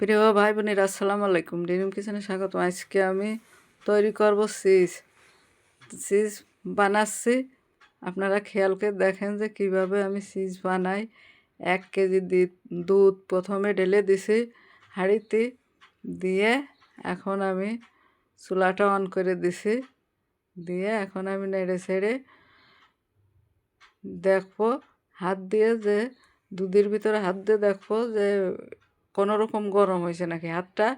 প্রিয় ভাই বোনের, আসসালামু আলাইকুম। ডিনিম কিচেনে স্বাগত আজকে আমি তৈরি করব চিজ। চিজ বানাচ্ছি। আপনারা খেয়াল করে দেখেন যে কীভাবে আমি চিজ বানাই। এক কেজি দুধ প্রথমে ঢেলে দিছি হাঁড়িতে দিয়ে এখন আমি চুলাটা অন করে দিছি। দিয়ে এখন আমি নেড়ে ছেড়ে দেখব, হাত দিয়ে যে দুধের ভিতরে হাত দিয়ে দেখব যে কোনো রকম গরম হয়েছে নাকি? হাতটা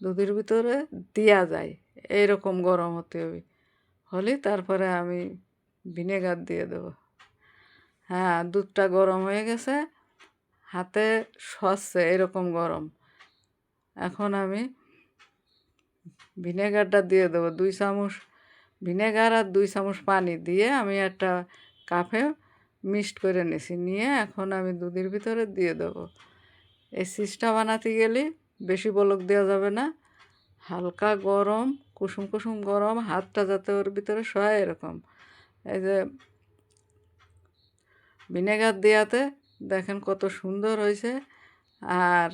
দুধের ভিতরে দেওয়া যায়, এইরকম গরম হতে হবে। হলে তারপরে আমি ভিনেগার দিয়ে দেব। হ্যাঁ দুধটা গরম হয়ে গেছে, হাতে সচ্ছে এরকম গরম। এখন আমি ভিনেগারটা দিয়ে দেবো। দুই চামচ ভিনেগার আর দুই চামচ পানি দিয়ে আমি একটা কাপে মিক্সড করে নিছি। নিয়ে এখন আমি দুধের ভিতরে দিয়ে দেবো। এই চিজটা বানাতে গেলে বেশি বলক দেওয়া যাবে না। হালকা গরম, কুসুম কুসুম গরম, হাতটা যাতে ওর ভিতরে সয় এরকম। এই যে ভিনেগার দেওয়াতে দেখেন কত সুন্দর হয়েছে। আর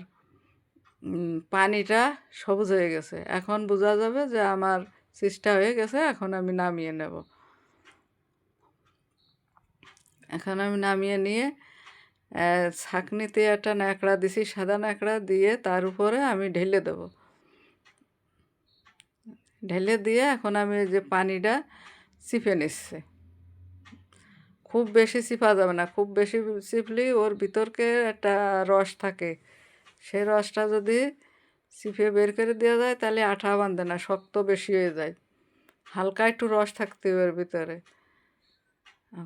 পানিটা সবুজ হয়ে গেছে। এখন বোঝা যাবে যে আমার চিজটা হয়ে গেছে, এখন আমি নামিয়ে নেব। এখন আমি নামিয়ে নিয়ে ছাঁকনিতে একটা ন্যাকড়া দিছি, সাদা ন্যাকড়া দিয়ে তার উপরে আমি ঢেলে দেব। ঢেলে দিয়ে এখন আমি যে পানিটা চিপে নিচ্ছে। খুব বেশি চিপা যাবে না, খুব বেশি চিপলি ওর ভিতরকে একটা রস থাকে। সেই রসটা যদি চিপে বের করে দেওয়া যায়, তাহলে আঠা বাঁধে না, শক্ত বেশি হয়ে যায়। হালকা একটু রস থাকতে ওর ভিতরে।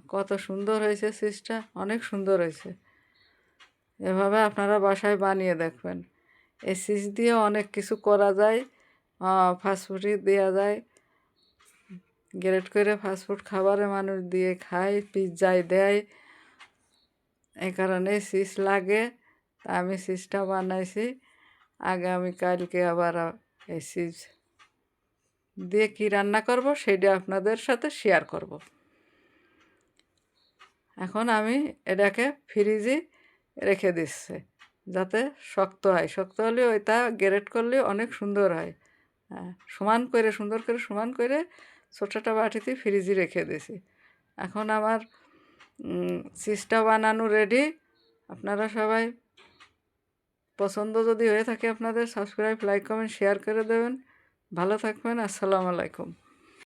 কত সুন্দর হয়েছে সিসটা অনেক সুন্দর হয়েছে। এভাবে আপনারা বাসায় বানিয়ে দেখবেন। এই সিস দিয়ে অনেক কিছু করা যায় ফাস্টফুডই দেওয়া যায়। গ্রেট করে ফাস্টফুড খাবারে মানুষ দিয়ে খায়, পিৎজায় দেয়। এই কারণে সিস লাগে আমি সিসটা বানাইছি। আগামীকালকে আবার এই সিস দিয়ে কী রান্না করব সেটা আপনাদের সাথে শেয়ার করব। এখন আমি এটাকে ফ্রিজে রেখে দিচ্ছে। যাতে শক্ত হয়। শক্ত হলে ওইটা গ্রেট করলে অনেক সুন্দর হয়। হ্যাঁ সমান করে, সুন্দর করে, সমান করে ছোটোটা বাটিতে ফ্রিজে রেখে দিছি এখন আমার চিজটা বানানো রেডি আপনারা সবাই পছন্দ যদি হয়ে থাকে আপনাদের সাবস্ক্রাইব লাইক কমেন্ট শেয়ার করে দেবেন। ভালো থাকবেন। আসসালামু আলাইকুম।